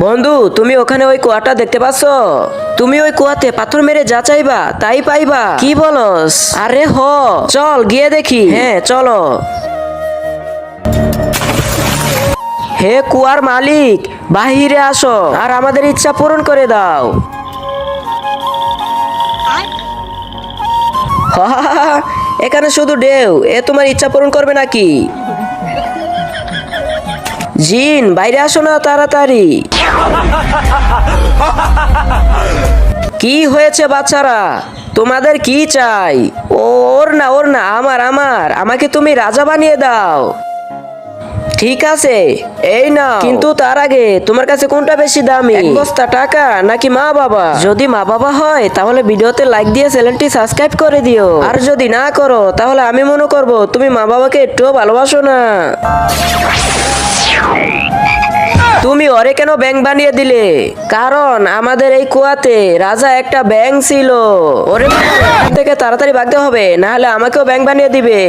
বন্ধু, তুমি ওখানে ওই কুয়াটা দেখতে পাচ্ছ? তুমি ওই কুয়াতে পাথর মেরে যা চাইবা, তাই পাইবা। কি বলস? আরে হ, চল গিয়ে দেখি। হ্যাঁ চলো। হে কুয়ার মালিক, বাহিরে আসো, আর আমাদের ইচ্ছা পূরণ করে দাও। এখানে শুধু ডেউ এ তোমার ইচ্ছা পূরণ করবে নাকি? জিন বাইরে আসো না তাড়াতাড়ি। কি হয়েছে বাচ্চারা? তোমাদের কি চাই? ওর না ওর না আমার আমার। আমাকে তুমি রাজা বানিয়ে দাও। ঠিক আছে এই না কিন্তু তার আগে তোমার কাছে কোনটা বেশি দামি? এক বস্তা টাকা নাকি মা বাবা? যদি মা বাবা হয় তাহলে ভিডিওতে লাইক দিয়ে চ্যানেলটি সাবস্ক্রাইব করে দিও। আর যদি না করো তাহলে আমি মনে করব তুমি মা বাবাকে একটুও ভালোবাসো না। ওরে কেন ব্যাংক বানিয়ে দিলে? কারণ আমাদের এই কুয়াতে রাজা একটা ব্যাংক ছিল। ওরে থেকে তাড়াতাড়ি ভাগতে হবে না হলে আমাকেও ব্যাংক বানিয়ে দিবে।